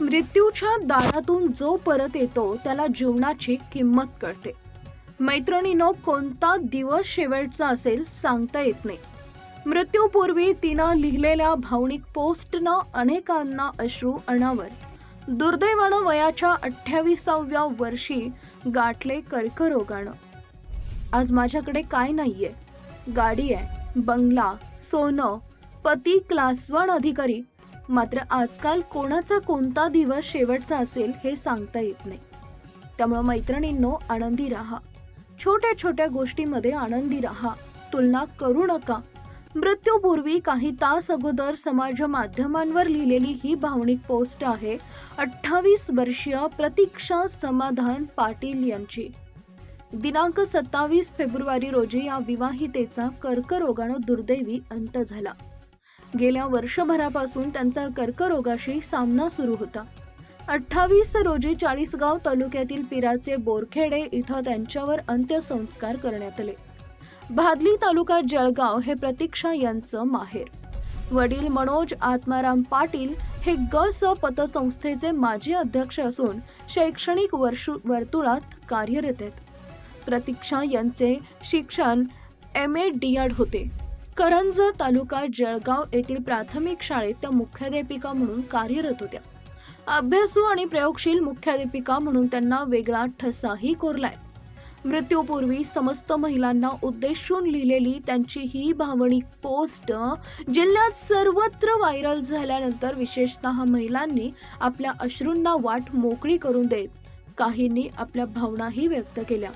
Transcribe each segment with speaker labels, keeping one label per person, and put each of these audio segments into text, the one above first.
Speaker 1: मृत्यूच्या दारातून जो परत येतो त्याला जीवनाची किंमत कळते. मैत्रिणीनो कोणता दिवस शेवटचा असेल सांगता येत नाही. मृत्यूपूर्वी तिनं लिहिलेल्या भावनिक पोस्टनं अनेकांना अश्रू अनावर. दुर्दैवानं वयाच्या अठ्ठावीसाव्या वर्षी गाठले कर्करोगानं. आज माझ्याकडे काय नाहीये. गाडी आहे बंगला सोनं पती क्लास वन अधिकारी मात्र आजकाल कोणाचा कोणता दिवस शेवटचा असेल हे सांगता येत नाही. त्यामुळे मैत्रिणींनो आनंदी राहा. छोट्या छोट्या गोष्टीमध्ये आनंदी राहा. तुलना करू नका. मृत्यूपूर्वी काही तास अगोदर समाज माध्यमांवर लिहिलेली ही भावनिक पोस्ट आहे अठ्ठावीस वर्षीय प्रतीक्षा समाधान पाटील यांची. दिनांक सत्तावीस फेब्रुवारी रोजी या विवाहितेचा कर्करोगानं दुर्दैवी अंत झाला. गेल्या वर्षभरापासून त्यांचा कर्करोगाशी सामना सुरू होता. अठ्ठावीस रोजी चाळीसगाव तालुक्यातील पिराचे बोरखेडे इथं त्यांच्यावर अंत्यसंस्कार करण्यात आले. भादली तालुका जळगाव हे प्रतीक्षा यांचं माहेर. वडील मनोज आत्माराम पाटील हे ग स पतसंस्थेचे माजी अध्यक्ष असून शैक्षणिक वर्ष वर्तुळात कार्यरत आहेत. प्रतीक्षा यांचे शिक्षण एम ए डी एड होते. करंज तालुका जळगाव येथील प्राथमिक शाळेत त्या मुख्याध्यापिका म्हणून कार्यरत होत्या. अभ्यासू आणि प्रयोगशील मुख्याध्यापिका म्हणून त्यांना वेगळा ठसाही कोरलाय. मृत्यूपूर्वी समस्त महिलांना उद्देशून लिहिलेली त्यांची ही भावनिक पोस्ट जिल्ह्यात सर्वत्र व्हायरल झाल्यानंतर विशेषतः महिलांनी आपल्या अश्रूंना वाट मोकळी करून देत काहींनी आपल्या भावनाही व्यक्त केल्या.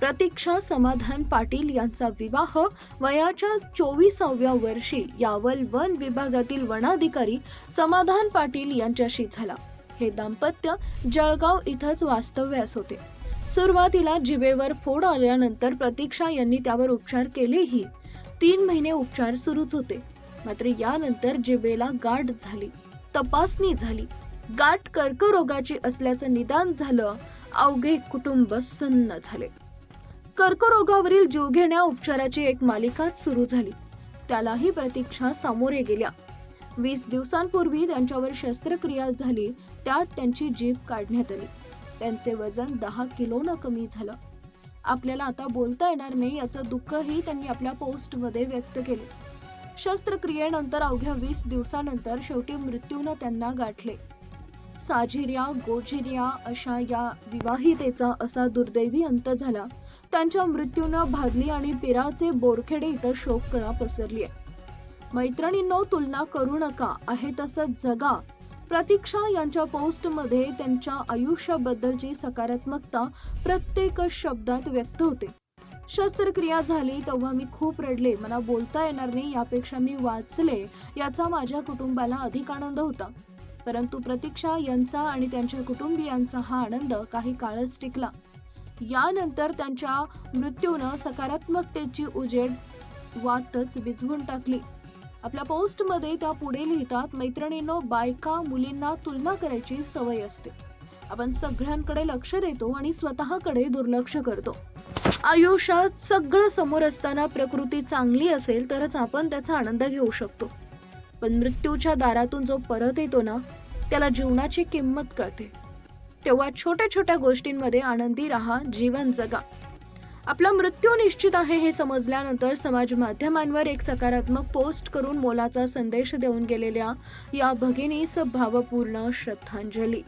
Speaker 1: प्रतीक्षा समाधान पाटील यांचा विवाह वयाच्या चोवीसाव्या वर्षी यावल वन विभागातील वनाधिकारी समाधान पाटील यांच्याशी झाला. हे दाम्पत्य जळगाव इथंच वास्तव्यास होते. सुरुवातीला जिबेवर फोड आल्यानंतर प्रतीक्षा यांनी त्यावर उपचार केलेही तीन महिने उपचार सुरूच होते. मात्र यानंतर जिबेला गाठ झाली. तपासणी झाली. गाठ कर्करोगाची असल्याचं निदान झालं. अवघे कुटुंब सन्न झाले. कर्करोगावरील जीवघेण्या उपचाराची एक मालिकाच सुरू झाली. त्यालाही प्रतीक्षा सामोरे गेल्या. वीस दिवसांपूर्वी त्यांच्यावर शस्त्रक्रिया झाली त्यात त्यांची जीभ काढण्यात आली. त्यांचे वजन दहा किलोनं कमी झालं. आपल्याला आता बोलता येणार नाही याचं दुःखही त्यांनी आपल्या पोस्टमध्ये व्यक्त केले. शस्त्रक्रियेनंतर अवघ्या वीस दिवसानंतर शेवटी मृत्यूनं त्यांना गाठले. साजिर्या गोजिर्या अशा या विवाहितेचा असा दुर्दैवी अंत झाला. त्यांच्या मृत्यूनं भादली आणि पिराचे बोरखेडे इथं शोककळा पसरली आहे. मैत्रिणींनो तुलना करू नका. आहे तसं जगा. प्रतीक्षा यांच्या पोस्टमध्ये त्यांच्या आयुष्याबद्दलची सकारात्मकता प्रत्येक शब्दात व्यक्त होते. शस्त्रक्रिया झाली तेव्हा मी खूप रडले. मला बोलता येणार नाही यापेक्षा मी वाचले याचा माझ्या कुटुंबाला अधिक आनंद होता. परंतु प्रतीक्षा यांचा आणि त्यांच्या कुटुंबियांचा हा आनंद काही काळच टिकला. यानंतर त्यांच्या मृत्यूनं सकारात्मकतेची उजेड वातच भिजवून टाकली. आपल्या पोस्टमध्ये त्या पुढे लिहितात मैत्रिणींनो बायका मुलींना तुलना करायची सवय असते. आपण सगळ्यांकडे लक्ष देतो आणि स्वतःकडे दुर्लक्ष करतो. आयुष्यात सगळं समोर असताना प्रकृती चांगली असेल तरच आपण त्याचा आनंद घेऊ शकतो. पण मृत्यूच्या दारातून जो परत येतो ना त्याला जीवनाची किंमत कळते. तेव्हा छोट्या छोट्या गोष्टींमध्ये आनंदी राहा जीवन जगा. आपला मृत्यू निश्चित आहे हे समजल्यानंतर समाज माध्यमांवर एक सकारात्मक पोस्ट करून मोलाचा संदेश देऊन गेलेल्या या भगिनीस भावपूर्ण श्रद्धांजली.